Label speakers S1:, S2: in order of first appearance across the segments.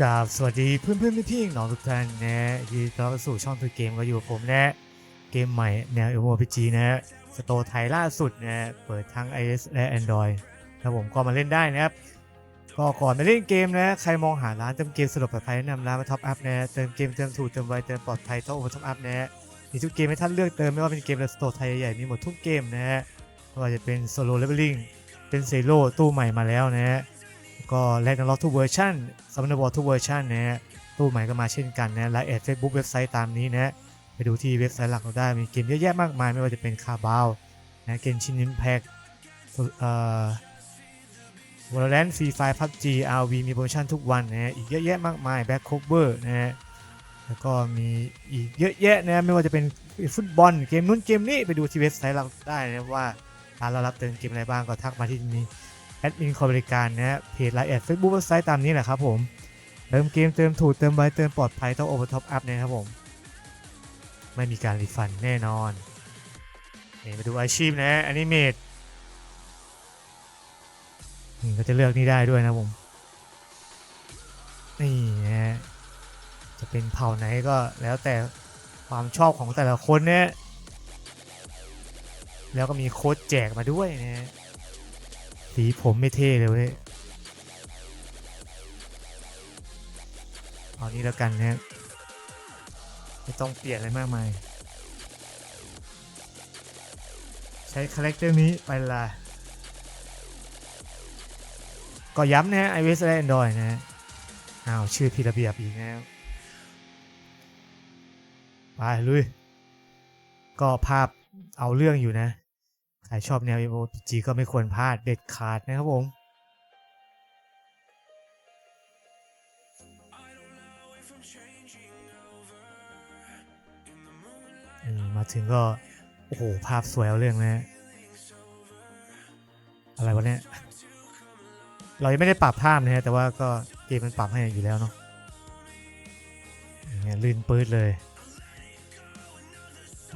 S1: กราบสวัสดีเพื่อนเพื่อนๆพี่ๆน้องทุกท่านนะยินดีต้อนรับสู่ช่องตัวเกมก็อยู่กับผมนะเกมใหม่แนว MMORPG นะสโตร์ไทยล่าสุดนะเปิดทั้ง iOS และ Android แล้วผมก็มาเล่นได้นะครับก็ก่อนไปเล่นเกมนะใครมองหาร้านเติมเกมสะดวกปลอดภัยแนะนำร้านมาท็อปอัพนะเติมเกมเติมถูกเติมไวเติมปลอดภัยต้องโอเวอร์ท็อปอัพนะมีทุกเกมให้ท่านเลือกเติมไม่ว่าเป็นเกมในสโตร์ไทยใหญ่ๆมีหมดทุกเกมนะฮะไม่ว่าจะเป็นโซโล่เลเวลลิ่งเป็นเซโร่ตู้ใหม่มาแล้วนะฮะ ก็แลกนันล็อกทุกเวอร์ชันซัมเนอร์บอลทุกเวอร์ชันนะฮะตู้ใหม่ก็มาเช่นกันนะไลน์แอดเฟซบุ๊กเว็บไซต์ตามนี้นะไปดูที่เว็บไซต์หลักเราได้มีเกมเยอะแยะมากมายไม่ว่าจะเป็นคาบาวนะเกมชิน i ินแพ็กเอ่อวอลเลนฟรีไฟพับจีอาร์วีมีโปรโมชั่นทุกวันนะฮะอีกเยอะแยะมากมายแบ็คโคเวอร์นะฮะแล้วก็มีอีกเยอะแยะนะไม่ว่าจะเป็นฟุตบอลเกมนู้นเกมนี้ไปดูที่เว็บไซต์เราได้นะว่าร้านเรารับเติมเกมอะไรบ้างก็ทักมาที่นี้ แอดมินคอยบริการนะฮะเพจไลน์แอดเฟซบุ๊กเว็บไซต์ตามนี้แหละครับผมเติมเกมเติมถูกเติมไวเติมปลอดภัยต้องโอเวอร์ท็อปอัพนะครับผม ไม่มีการรีฟันแน่นอนนี่มาดูอาชีพนะอนิเมตนี่ก็จะเลือกนี่ได้ด้วยนะผม นี่นะจะเป็นเผ่าไหนก็แล้วแต่ความชอบของแต่ละคนเนี่ยแล้วก็มีโค้ดแจกมาด้วยนะ สีผมไม่เท่เลยเว้ยเอานี้แล้วกันนะไม่ต้องเปลี่ยนอะไรมากมาย ใช้คาแรคเตอร์นี้ไปละก็ย้ำนะฮะ iOS และ Android นะฮะอ้าวชื่อผิดระเบียบอีกนะครับไปลุย ก็ภาพเอาเรื่องอยู่นะ ใครชอบแนว MMORPG ก็ไม่ควรพลาดเด็ดขาดนะครับผมมาถึงก็ โอ้โห ภาพสวยเอาเรื่องนะ อะไรวะเนี่ย เรายังไม่ได้ปรับภาพนะฮะ แต่ว่าก็เกมมันปรับให้อยู่แล้วเนาะเงี้ยลื่นปื๊ดเลย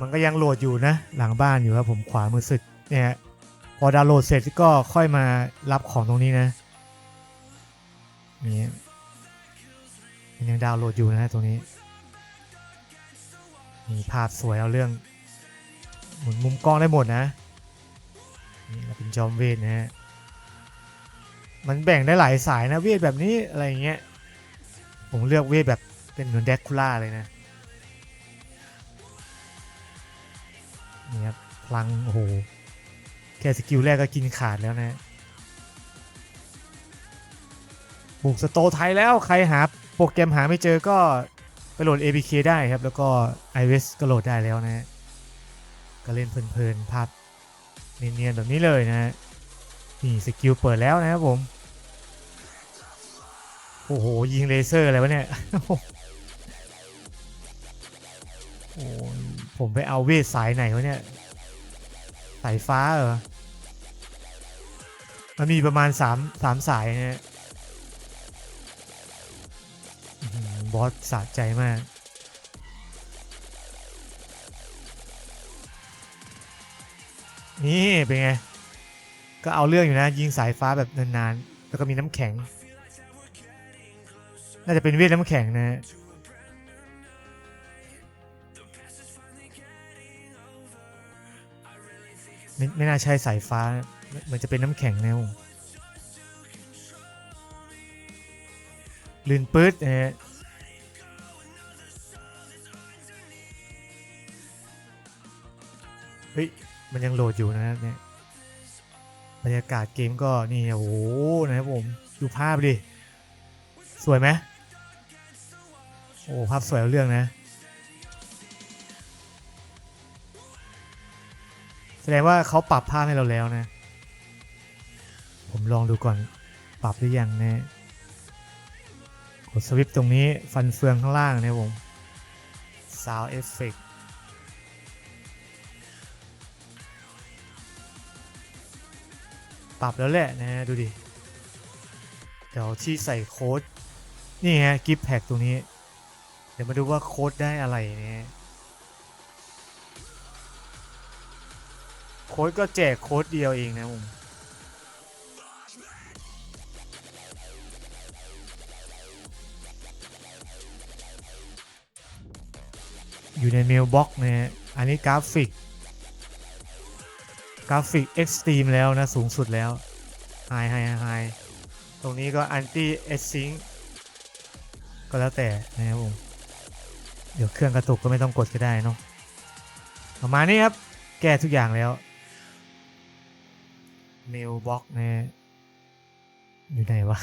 S1: มันก็ยังโหลดอยู่นะ หลังบ้านอยู่ครับผมขวามือสุด เนี่ยพอดาวน์โหลดเสร็จก็ค่อยมารับของตรงนี้นะนี่มันยังดาวน์โหลดอยู่นะตรงนี้มีภาพสวยเอาเรื่องหมุนมุมกล้องได้หมดนะนี่เราเป็นจอมเวทนะฮะมันแบ่งได้หลายสายนะเวทแบบนี้อะไรอย่างเงี้ยผมเลือกเวทแบบเป็นเหมือนแดกคูล่าเลยนะนี่ครับพลังโอ้โห แค่สกิลแรกก็กินขาดแล้วนะบุกสโตไทยแล้วใครหาโปรแกรมหาไม่เจอก็ไปโหลด APK ได้ครับ แล้วก็ iOS ก็โหลดได้แล้วนะก็เล่นเพลินๆภาพเนียนๆแบบนี้เลยนะนี่สกิลเปิดแล้วนะครับผม โอ้โห ยิงเลเซอร์อะไรวะเนี่ยโอ้ผมไปเอาเวทสายไหนวะเนี่ย สายฟ้าเหรอ มันมีประมาณ3ามสามสายนะฮะบอสสะใจมาก นี่เป็นไง ก็เอาเรื่องอยู่นะ ยิงสายฟ้าแบบนานๆ แล้วก็มีน้ำแข็ง น่าจะเป็นเวทน้ำแข็งนะฮะไม่ไม่น่าใช่สายฟ้า เหมือนจะเป็นน้ำแข็งแนวลื่นปื๊ดนะฮะเฮ้ย มันยังโหลดอยู่นะเนี่ยบรรยากาศเกมก็นี่โอ้โหนะครับผม ดูภาพดิ สวยไหมโอ้ภาพสวยเรื่องนะ แสดงว่าเขาปรับภาพให้เราแล้วนะ ผมลองดูก่อนปรับหรือยังนะกดสวิปตรงนี้ฟันเฟืองข้างล่างนะครับผม Sound Effect ปรับแล้วแหละนะดูดิ เดี๋ยวที่ใส่โค้ด นี่ฮะกิฟแพ็กตรงนี้ เดี๋ยวมาดูว่าโค้ดได้อะไรเนี่ยโค้ดก็แจกโค้ดเดียวเองนะผม อยู่ในเมลบ็อกนะฮะอันนี้กราฟิก กราฟิกเอ็กซ์ตรีมแล้วนะ สูงสุดแล้วไฮไฮไฮตรงนี้ก็อันตี้เอซิงก็แล้วแต่นะครับผมเดี๋ยวเครื่องกระตุกก็ไม่ต้องกดก็ได้เนาะประมาณนี้ครับ แก้ทุกอย่างแล้วเมลบ็อกนะอยู่ไหนวะ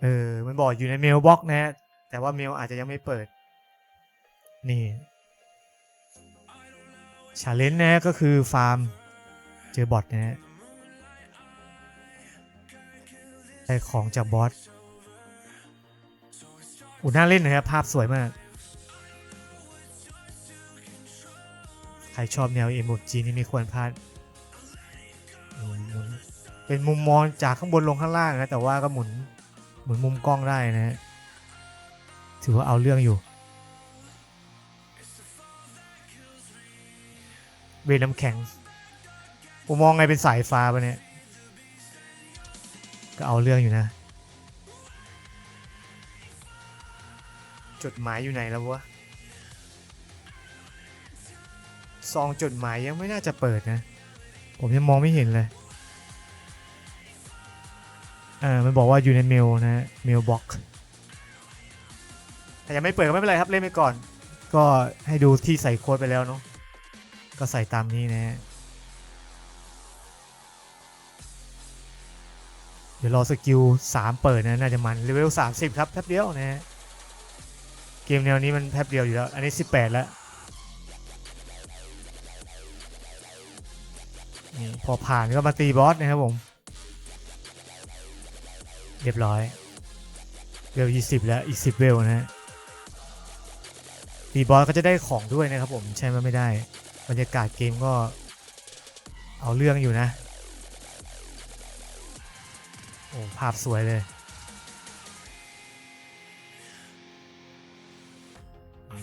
S1: เออ มันบอกอยู่ในเมลบ็อกนะ แต่ว่าเมลอาจจะยังไม่เปิด นี่ชาเลนจ์นะก็คือฟาร์ม เจอบอทนะฮะได้ของจากบอสอุยน่าเล่นนะครับภาพสวยมาก ใครชอบแนวเอโมจีนี่ไม่ควรพลาด เป็นมุมมองจากข้างบนลงข้างล่างนะ แต่ว่าก็หมุน หมุนมุมกล้องได้นะฮะถือว่าเอาเรื่องอยู่ เวน้ำแข็งผมมองไงเป็นสายฟ้าปะเนี่ย ก็เอาเรื่องอยู่นะ จดหมายอยู่ไหนแล้ววะ ซองจดหมายยังไม่น่าจะเปิดนะ ผมยังมองไม่เห็นเลยเออมันบอกว่าอยู่ในเมลนะเมลบ็อกแต่ยังไม่เปิดก็ไม่เป็นไรครับเล่นไปก่อน ก็ให้ดูที่ใส่โค้ดไปแล้วเนาะ ก็ใส่ตามนี้นะฮะเดี๋ยวรอสกิล3เปิดนะน่าจะมันเลเวล30 ครับแป๊บเดียวนะฮะเกมแนวนี้มันแป๊บเดียวอยู่แล้ว อันนี้ 18 แล้วนี่พอผ่านก็มาตีบอสนะครับผม เรียบร้อยเวล20 แล้วอีก 10 เวลนะฮะตีบอสก็จะได้ของด้วยนะครับผมใช่ไหมไม่ได้ บรรยากาศเกมก็เอาเรื่องอยู่นะ โอ้ภาพสวยเลย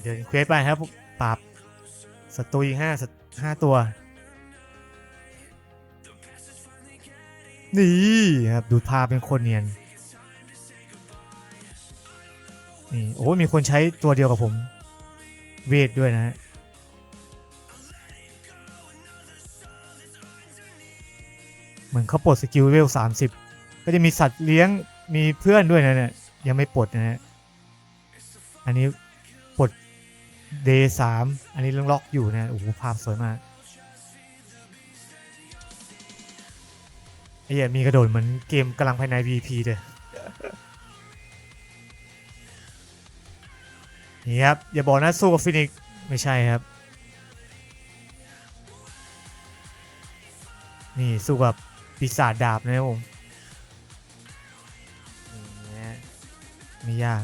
S1: เดินเควสไปครับปราบศัตรูอีกห้าศห้าตัว นี่ครับดูภาพเป็นคนเนียน นี่ โอ้ มีคนใช้ตัวเดียวกับผม เวทด้วยนะฮะ เหมือนเขาปลดสกิลเวล30ก็จะมีสัตว์เลี้ยงมีเพื่อนด้วยนะเนี่ยยังไม่ปลดนะฮะอันนี้ปลด day 3อันนี้ยังล็อกอยู่นะโอ้โหภาพสวยมากไอ้เหี้ยมีกระโดดเหมือนเกมกำลังภายใน VP เลยนี่ครับ อย่าบอกนะ สู้กับฟินิกไม่ใช่ครับ นี่ สู้กับ ปีศาจดาบนะครับผมนี่นะไม่ยาก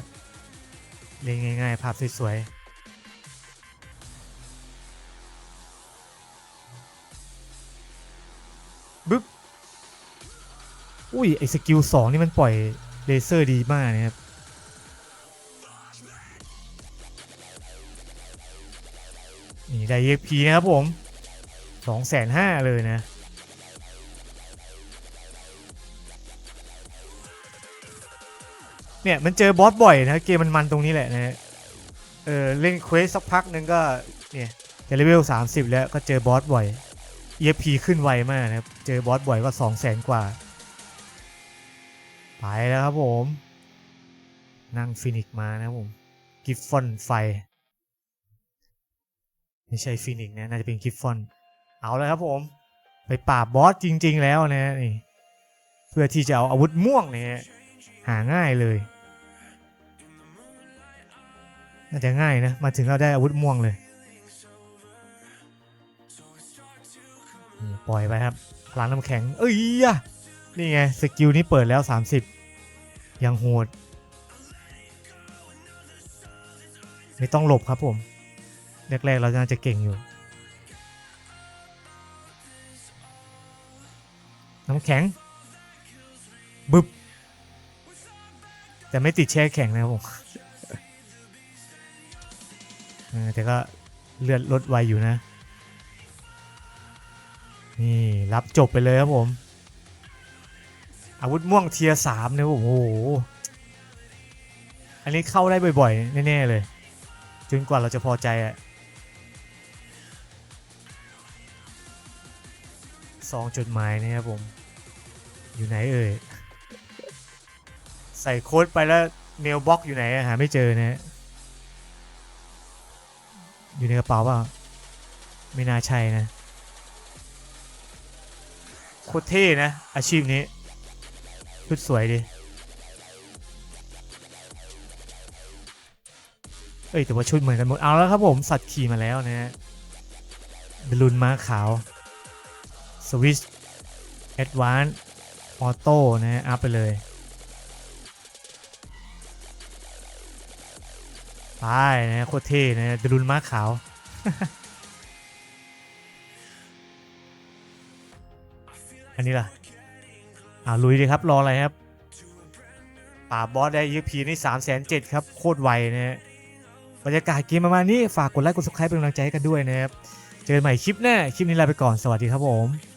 S1: เล่นง่าย ๆ ภาพสวยๆบึ๊บ อุ้ย ไอสกิลสองนี่มันปล่อยเลเซอร์ดีมากนะครับ นี่ได้ EXP นะครับผมสองแสนห้าเลยนะ เนี่ยมันเจอบอสบ่อยนะเกมมันมันตรงนี้แหละนะฮะเออเล่นเควสสักพักนึงก็เนี่ยจะเลเวล30 แล้วก็เจอบอสบ่อย EXP ขึ้นไวมากนะครับ เจอบอสบ่อยก็2 0 0แสนกว่า ไปแล้วครับผม นั่งฟินิกมานะครับผม กิฟฟอนไฟ ไม่ใช่ฟินิกนะ น่าจะเป็นกิฟฟอน เอาเลยครับผม ไปปราบบอสจริง ๆ แล้วนะนี่ เพื่อที่จะเอาอาวุธม่วงเนี่ย หาง่ายเลย น่าจะง่ายนะ มาถึงเราได้อาวุธม่วงเลย ปล่อยไปครับ พลังน้ำแข็ง เอ้ยนี่ไง สกิลนี้เปิดแล้ว 30 ยังโหด ไม่ต้องหลบครับผม แรกๆ เราน่าจะเก่งอยู่ น้ำแข็ง บึบ แต่ไม่ติดแช่แข็งนะครับผมเออแต่ก็เลือดลดไวอยู่นะ นี่รับจบไปเลยครับผม อาวุธม่วงเทียสามเนี่ยโอ้โห อันนี้เข้าได้บ่อยๆ แน่ ๆ เลย จนกว่าเราจะพอใจอะซองจดหมายนะครับผม อยู่ไหนเอ่ย ใส่โค้ดไปแล้วเมลบ็อกอยู่ไหนอะหาไม่เจอนะอยู่ในกระเป๋าเปล่าไม่น่าใช่นะโคตรเท่นะ อาชีพนี้ชุดสวยดีเอ้ยแต่ว่าชุดเหมือนกันหมดเอาแล้วครับผมสัตว์ขี่มาแล้วนะฮะบลูนม้าขาวสวิชแอดวานออโต้นะฮะอัพไปเลย ไปนะโคตรเท่นะบอลลูนม้าขาว อันนี้ล่ะอ่าลุยเลยครับรออะไรครับ ป่าบอสได้ EP นี่3 7 0 0 0ครับ โคตรไวนะฮะบรรยากาศเกมประมาณนี้ ฝากกดไลค์กด subscribe เป็นกำลังใจให้กันด้วยนะครับ เจอกันใหม่คลิปหน้า คลิปนี้ลาไปก่อนสวัสดีครับผม